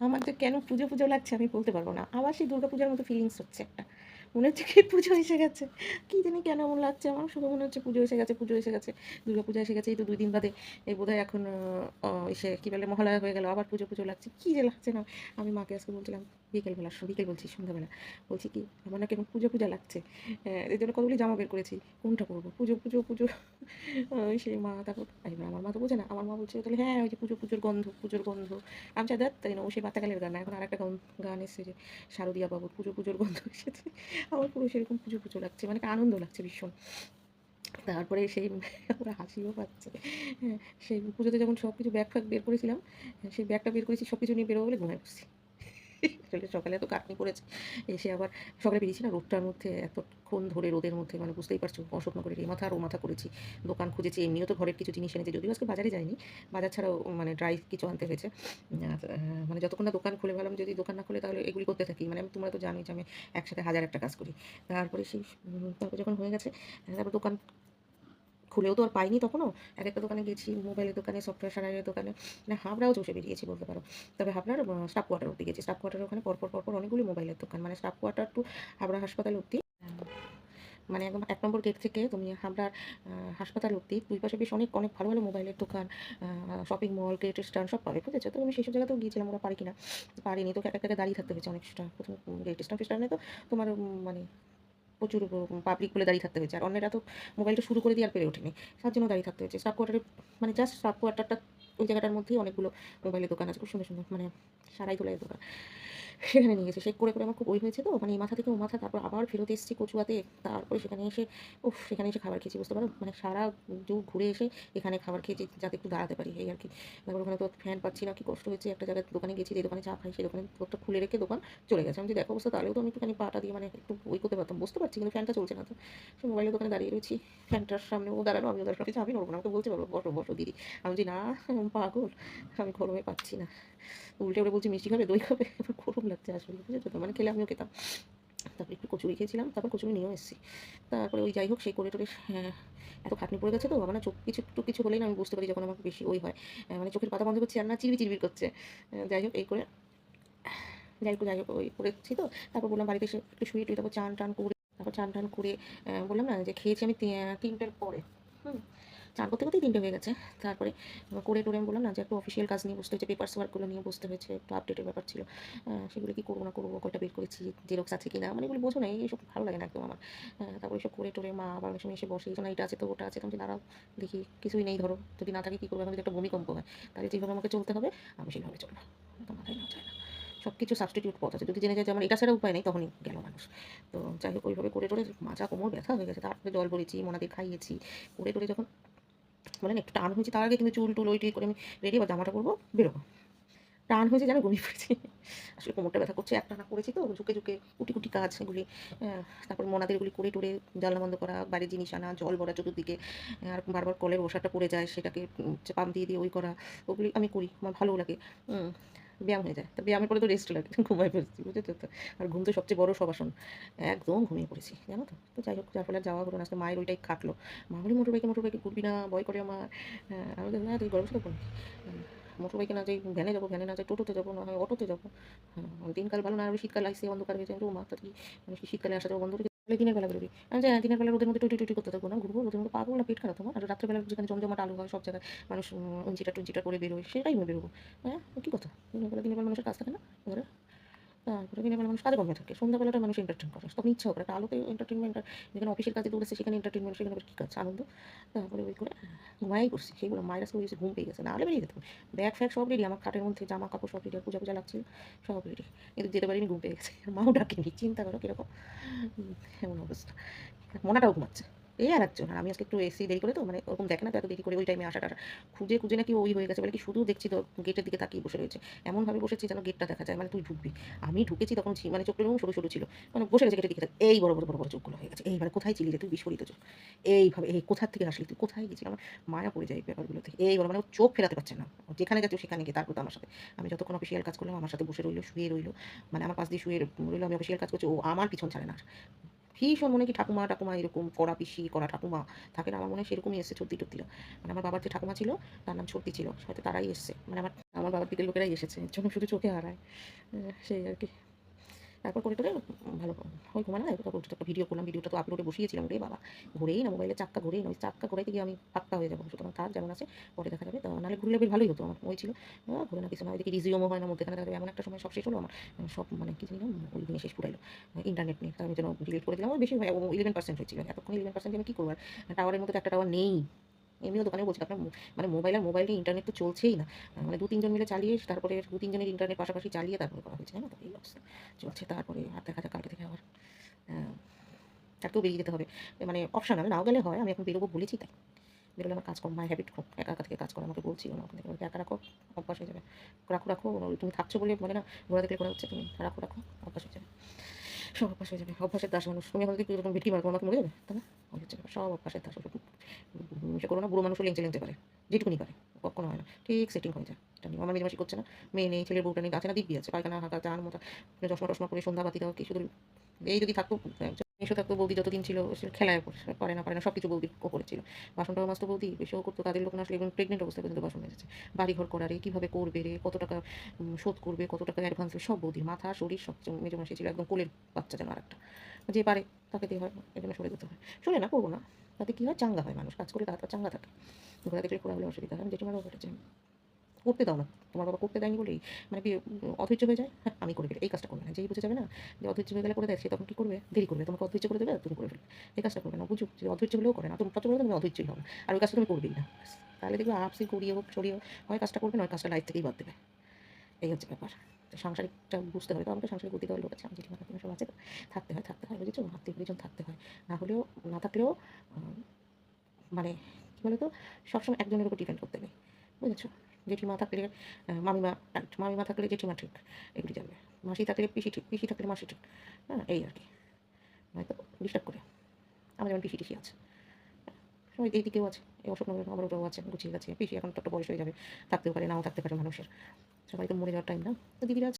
আমার যে কেন পুজো পুজো লাগছে আমি বলতে পারব না। আবার সেই দুর্গা পূজার মতো ফিলিংস হচ্ছে একটা। মনে হচ্ছে কি পুজো এসে গেছে। কী জানি কেন এমন লাগছে। আমার শুধু মনে হচ্ছে পুজো এসে গেছে, পুজো এসে গেছে দুর্গা পূজা এসে গেছে, এই তো দুই দিন বাদে এই বোধহয় এখন এসে কী বলে মহালয়া হয়ে গেল, আবার পুজো পুজো লাগছে। কী যে লাগছে না। আমি মাকে আজকে বলছিলাম বিকেলবেলা বিকেল বলছি, সন্ধ্যাবেলা। বলছি কি, আমার না কেমন পুজো পূজা লাগছে। এই জন্য কতগুলি জামা বের করেছি, কোনটা করব পুজো পুজো পুজো। সেই মা তারপর এবার আমার মা তো বোঝে না। আমার মা বলছে, তাহলে হ্যাঁ ওই যে পুজো, পুজোর গন্ধ পুজোর গন্ধ। আমি চাই দেখ, তাই না, ও সেই বাচ্চাকালের গান। এখন আর একটা গান গান এসেছে যে, শারদিয়া বাবুর পুজো, পুজোর গন্ধ এসেছে। আমার পুরো সেরকম পুজো পুজো লাগছে মানে আনন্দ লাগছে ভীষণ। তারপরে সেই ওরা হাসিও পাচ্ছে। হ্যাঁ সেই পুজোতে যখন সব কিছু ব্যাগ ফ্যাগ বের করেছিলাম সেই ব্যাগটা বের করেছি সব কিছু নিয়ে বেরোবো বলে ঘুমায় বসছি। আসলে সকালে এত কাটনি পড়েছে। এসে আবার সকালে বেরিয়েছি না, রোদটার মধ্যে এতক্ষণ ধরে রোদের মধ্যে মানে বুঝতেই পারছ অস্বপ্ন করে এই মাথা আর ও মাথা করেছি, দোকান খুঁজেছি, এমনিও তো ঘরের কিছু জিনিস এনেছে, যদিও আজকে বাজারে যায়নি বাজার ছাড়াও মানে ড্রাই কিছু আনতে হয়েছে। মানে যতক্ষণ না দোকান খুলে ভাবলাম যদি দোকান না খুলে তাহলে এগুলি করতে থাকি মানে আমি তোমরা তো জানোই যে আমি একসাথে হাজার একটা কাজ করি। তারপরে সেই তারপর যখন হয়ে গেছে, তারপর দোকান খুলেও তো আর পাইনি তখনও। এক একটা দোকানে গেছি মোবাইলের দোকানে সফটওয়্যার সারাইয়ের দোকানে। মানে হাবড়াও চষে বেরিয়েছি বলতে পারো। তবে হাবড়ার স্টাফ কোয়ার্টার অব্দি গেছি। স্টাফ কোয়ার্টার ওখানে পরপর পরপর অনেকগুলি মোবাইলের দোকান। মানে স্টাফ কোয়ার্টার টু হাবড়া হাসপাতাল অব্দি মানে একদম এক নম্বর গেট থেকে তুমি হাবড়ার হাসপাতাল অব্দি দুই পাশে বেশ অনেক অনেক ভালো ভালো মোবাইলের দোকান শপিং মল গ্রেট স্টান সব পাবে, বুঝেছ? তো আমি সেই সব জায়গাতেও গিয়েছিলাম, ওরা পারি কিনা? পারিনি। তো এক এক জায়গায় দাঁড়িয়ে থাকতে হয়েছে অনেকটা প্রথমে গ্রেট স্টান ফিস্টানে তো তোমার মানে প্রচুর পাবলিক বলে দাঁড়িয়ে থাকতে হয়েছে। আর অন্যরা তো মোবাইলটা শুরু করে দিয়ে আর পেরে ওঠেনি। তার জন্য দাঁড়িয়ে থাকতে হয়েছে। স্টাফ কোয়ার্টারে মানে জাস্ট স্টাফ কোয়ার্টারটা ওই জায়গাটার মধ্যেই অনেকগুলো মোবাইলের দোকান আছে। খুব সুন্দর সুন্দর মানে সারাই তোলাই দোকান। সেখানে নিয়ে গেছে। শেক করে করে আমার খুব ওই হয়েছে তো। মানে এই মাথা থেকে ও মাথা, তারপর আবার ফেরত এসেছি কচুয়াতে। তারপরে সেখানে এসে, উফ, সেখানে এসে খাবার খেয়েছি, বুঝতে পারো মানে সারা যুগ ঘুরে এসে এখানে খাবার খেয়েছি, যাতে একটু দাঁড়াতে পারি, এই আর কি। তারপর ওখানে তো ফ্যান পাচ্ছি না, কি কষ্ট হয়েছে। একটা জায়গায় দোকানে গেছি, যে দোকানে চা খাই সেই দোকানে লোকটা খুলে রেখে দোকান চলে গেছে। আমি যে দেখো অবস্থা, তাহলেও তো আমি একটুখানি পাটা দিয়ে মানে একটু ওই করতে পারতাম, বুঝতে পারছি, কিন্তু ফ্যানটা চলছে না তো। সে মোবাইলের দোকানে দাঁড়িয়ে রয়েছি ফ্যানটার সামনে ও দাঁড়ানো, আমিও দাঁড়ানো। কিছু আমি নড়বো না, আমাকে বলতে পারব বসো বসো, দিদি। আমি বলছি, না আমি পাগল, আমি গরমে পাচ্ছি না। উল্টে উল্টে বলছি মিষ্টি খাবে দই খাবে? এবার গরম লাগছে আসলে বুঝেছ তো? মানে খেলে আমিও খেতাম। তারপরে একটু কচুরি খেয়েছিলাম তারপর কচুরি নিয়েও এসেছি। তারপরে ওই যাই হোক সেই করে টোরে হ্যাঁ, এত খাটনি পড়ে গেছে তো আমার না চোখ কিছু একটু কিছু হলেই না আমি বুঝতে পারি যখন আমার বেশি ওই হয়। মানে চোখের পাতা বন্ধ করছে আর না চিরবি চিরবির করছে। যাই হোক এই করে যাই হোক যাই হোক ওই করেছি তো। তারপর বললাম বাড়িতে এসে একটু শুয়ে টুয়ে তারপর চান টান করে তারপর চান টান করে বললাম না যে খেয়েছি আমি তিনটের পরে হুম চান করতে করতেই তিনটে হয়ে গেছে। তারপরে করে টোরে আমি বললাম না যে একটু অফিসিয়াল কাজ নিয়ে বসতে হয়েছে পেপার্স ওয়ার্কগুলো নিয়ে বসতে হয়েছে, একটু আপডেটের ব্যাপার ছিল। সেগুলো কি করব না করব, কয়টা বের করেছি জেরক্স আছে কিনা মানে এগুলো বোঝো না এইসব ভালো লাগে না একদম আমার। তারপরে এসব করে টোরে মা আবার সময় এসে বসে না এটা আছে তো ওটা আছে তুমি দাঁড়াও, দেখি কিছুই নেই ধরো, যদি না থাকে কী করব একটা ভূমিকম্প হয়, তাহলে যেভাবে আমাকে চলতে হবে, আমি সেইভাবে চলবো মাথায় না যায় না। সব কিছু সাবস্টিটিউট পথ আছে। যদি জেনে যায় যে আমার এটা ছাড়া উপায় নেই, তখনই গেল মানুষ। তো যাই হোক, ওইভাবে করে টোরে মাজা কোমর ব্যথা হয়ে গেছে, তারপরে জল বলেছি মোনাদের খাইয়েছি, করে টোরে যখন মানে একটু টান হয়েছে, তার আগে কিন্তু চুল টুল ওই টুই করে আমি রেডি বা জামাটা পরবো, বেরোবো। টান হয়েছে যেন ঘুমিয়ে পড়েছি। আসলে কোমরটা ব্যথা করছে, একটা না করেছি তো, ঝুঁকে ঝুঁকে কুটি কুটি কাজ, এগুলি তারপর মনাদের এগুলি করে টুরে জানলা বন্ধ করা, বাড়ির জিনিস আনা, জল ভরা চতুর্দিকে আর বারবার কলের ওষাটা পড়ে যায়, সেটাকে পাম্প দিয়ে দিয়ে ওই করা, ওগুলি আমি করি, আমার ভালো লাগে। ব্যায়াম হয়ে যায়। তো ব্যায়ামের পরে তো রেস্ট লাগে ঘুমায় ফেলছি বুঝেছ তো? আর ঘুম তো সবচেয়ে বড় সবাসন একদম ঘুমিয়ে পড়েছি জানো তো? তো যাই হোক যার ফলে যাওয়া হলো না আজকে মায়ের ওইটাই খাটলো। মা বলি মোটর বাইকে মোটর বাইকে ঘুরবি না ভয় করে আমার। হ্যাঁ, আমি না তুই গরম সাথে মোটর বাইকে না যাই ভ্যানে যাব ভ্যানে না যাই টোটোতে যাব না হয় অটোতে যাব। হ্যাঁ দিনকাল ভালো না আর শীতকাল আসছে অন্ধকার হয়েছে মা মানুষ কি শীতকালে আসা যাব বন্ধ দিনের বেলা বেরোবি আমি জানি দিনের বেলা রোদের মধ্যে টুটি টুটি করতে থাকব, না? ঘুরবো, রোদের মধ্যে পাবো না, পেট খারাপ তোমার আর রাত্রেবেলা যেখানে জমজমাট, আলু হয়, সব জায়গায় মানুষ উঞ্চিটা টুঞ্চিটা করে বেরোয়, সেটাই আমি বেরোবো। হ্যাঁ? কী কথা? দিনের বেলা মানুষের কাজ থাকে না? ঘরে? তারপরে দিনের মানুষ কাজে কমে থাকে। সন্ধ্যাবেলাটা মানুষ এন্টারটেন করে। তখন ইচ্ছা করে। একটা আলোতে এন্টারটেনমেন্ট যেখানে অফিসের কাজে দৌড়েছে, সেখানে এন্টারটেনমেন্ট সেখানে কী কাজ? আনন্দ। তারপরে ওই করে ঘুমাই করছি। সেইগুলো মায়ের আজকে ঘুম পেয়ে গেছে। না হলে বেরিয়ে যেতাম। ব্যাগ ফ্যাগ সব রেডি আমার খাটের মধ্যে জামা কাপড় সব রেডি পূজা পূজা লাগছিল, সব রেডি কিন্তু যেতে পারিনি, ঘুম পেয়ে গেছে। মাও ডাকেনি। চিন্তা করো কীরকম? এমন অবস্থা। মোনাটাও ঘুমাচ্ছে। এই আর একজন আর আমি আজকে একটু এসি দেরি করে তো মানে ওরকম দেখে না তো এত দেরি করে ওই টাইমে আসাটা। খুঁজে খুঁজে নাকি ওই হয়ে গেছে, বলে কি শুধু দেখছি তো গেটের দিকে তাকিয়ে বসে রয়েছে। এমনভাবে বসেছি যেন গেটটা দেখা যায় মানে তুই ঢুকবি। আমি ঢুকেছি তখন মানে চোখগুলো সরু সরু ছিল। মানে বসে গেছে গেটের দিকে এই বড় বড় বড় বড় চোখগুলো হয়ে গেছে। এই মানে কোথায় ছিলি রে তুই বিস্ফোরিত চোখ? এইভাবে, এই কোথা থেকে আসলি তুই? কোথায় গেছিলি? আমার মায়া পড়ে যায় ব্যাপারগুলোতে। এই বড় মানে চোখ ফেরাতে পারছে না। যেখানে ও সেখানে গিয়ে তারপর তো আমার সাথে। আমি যতক্ষণ অফিসিয়াল কাজ করলাম, আমার সাথে বসে রইল, শুয়ে রইল। মানে আমার পাশ দিয়ে শুয়ে রইল, আমি অফিসিয়াল কাজ করছি, ও আমার পিছন ছাড়ে না। ভীষণ মনে কি ঠাকুমা ঠাকুমা এরকম কড়া পিসি, কড়া ঠাকুমা? থাকে না, আমার মনে হয় সেরকমই এসছে সত্যি টর্দিরা মানে আমার বাবার যে ঠাকুমা ছিল, তার নাম সত্যি ছিল। হয়তো তারাই এসছে। মানে আমার আমার বাবার দিকের লোকেরাই এসেছে। জন্য শুধু চোখে হারায়। সেই আর কি। তারপর করে টোরে ভালো ওই ঘুমানো না তারপর একটা ভিডিও করলাম ভিডিওটা তো আপলোডে বসিয়েছিলাম রে বাবা। ঘুরেই না মোবাইলে চাক্কা, ঘুরেই না, ওই চাক্কা ঘুরাইতে গিয়ে আমি পাক্কা হয়ে যাব। সুতরাং থাক যেমন আছে, পরে দেখা যাবে। তো নাহলে ঘুরলে বেশ ভালোই হতো আমার, ওই ছিল। ঘুরে না, কিছু না ওইদিকে রিজিওমও হয় না মধ্যেখানে দেখা যাবে এমন একটা সময় সব শেষ হলো আমার। সব মানে কি জানি না ওই দিনে শেষ পুরাইলো। ইন্টারনেট নেই তার যেন ডিলিট করে দিলাম। আমার বেশি ইলেভেন পার্সেন্ট হয়েছিল। এতক্ষণ ইলেভেন পার্সেন্ট আমি কী করব? টাওয়ারের মধ্যে তো একটা টাওয়ার নেই। এমনিও দোকানে বলছি, আপনার মানে মোবাইল আর মোবাইলে ইন্টারনেট তো চলছেই না। মানে দু তিনজন মিলে চালিয়ে, তারপরে দু তিনজনের ইন্টারনেট পাশাপাশি চালিয়ে তারপরে করা হয়েছে না তো? এই অবস্থা। চলছে, তারপরে আর দেখা যাক কালকে থেকে আবার তাকেও বেরিয়ে যেতে হবে। মানে অপশনাল নাও গেলে হয়, আমি এখন বেরোবো বলেছি তাই। বেরোলে আমার কাজ কম মাই হ্যাবিট খুব একা একা থেকে কাজ করা আমাকে বলছিল না, ওখান থেকে একা রাখো, অভ্যাস হয়ে যাবে। রাখো রাখো তুমি থাকছো বলে মানে না ঘোরা দেখলে করা হচ্ছে, তুমি রাখো রাখো, অভ্যাস হয়ে যাবে। সব অভ্যাস হয়ে যাবে, অভ্যাসের দাস মানুষ। তুমি এখন এরকম ভেটকি মারো আমাকে মরে যাবে ওই হচ্ছে সব অভ্যাসের দাস সে করো না, বুড়ো মানুষও লেংচে লেংচে পারে যেটুকুনি পারে কখনো হয় না। ঠিক সেটিং হয়ে যায়। এটা নিয়ে আমার মেজমাসি করছে না, মেয়ে নেই, ছেলের বউটা নেই আছে না দিব্যি আছে, পায়খানা, হাঁকা চার মতো চশমা টশমা করে সন্ধ্যা বাতি দাও কি শুধু এই যদি থাকতো এসে থাকতো, বৌদি যতদিন ছিল খেলায় পারে না পারে না সব কিছু বৌদি ও করেছিল বাসনটাও মাস্ত বৌদি, বেশিও করতো, তাদের লোক আসলে এবং প্রেগনেন্ট অবস্থায় পর্যন্ত বাসন মেজেছে। বাড়ি ঘর করারে কীভাবে করবে রে, কত টাকা শোধ করবে, কত টাকা অ্যাডভান্স সব বৌদির মাথা, শরীর, সব কিছু মেজে মাসি ছিল একদম কোলের বাচ্চা যেন আর একটা যে পারে, তাকে দিয়ে হয় জন্য সরে যেতে হয়। সরে না, করব না। তাতে কী হয়? চাঙ্গা হয় মানুষ। কাজ করে তার চাঙ্গা থাকে। ঘোরা দেখলে ঘোরা হলে অসুবিধা হয়। আমি জেঠিমারও ঘটেছে। করতে দাও না। তোমার বাবা করতে দেয়নি বলেই মানে অধৈর্য হয়ে যায়? হ্যাঁ আমি করে ফেলি। এই কাজটা করবে না। যেই বুঝে যাবে না যে অধৈর্য হয়ে গেলে করে দেয়, সে তখন কী করবে? দেরি করবে। তোমাকে অধৈর্য করে দেবে, তুমি করে ফেলবে। এই কাজটা করবে না। বুঝো যে অধৈর্য হলেও করে না। তুমি বলবে তুমি অধৈর্যই হবে আর ওই কাজটা তুমি করবেই না। তাহলে দেখবে আপসি করিয়ে হোক ছড়িয়ে হোক, হয় কাজটা করবে, নয় কাজটা লাইফ থেকেই বাদ দেবে। এই হচ্ছে ব্যাপার। সাংসারিকটা বুঝতে হবে তো আমাকে সাংসারিক গতি দেওয়ার লোক আছে আমি জেঠিমা কাকিমা সব আছে, তো থাকতে হয় থাকতে হয়, বুঝেছ? আত্মীয় পরিজন থাকতে হয়। না হলেও, না থাকলেও মানে কী বলো তো সবসময় একজনের উপর ডিপেন্ড করতে নেই, বুঝেছ? জেঠিমা থাকলে মামিমা মামিমা থাকলে জেঠিমা ঠিক, এগুলি যাবে মাসি থাকলে পিসি ঠিক, পিসি থাকলে মাসি ঠিক হ্যাঁ এই আর কি। হয়তো ডিস্টার্ব করে। আমার যেমন পিসি টিসি আছে সবাই এই দিকেও আছে, এই অশোক নগর আমার ওটাও আছে গুছিয়ে গেছে পিসি এখন তো একটা বয়স হয়ে যাবে, থাকতেও পারে, নাও থাকতে পারে মানুষের। সবাই তো মরে যাওয়ার টাইম না। তো দিদিরা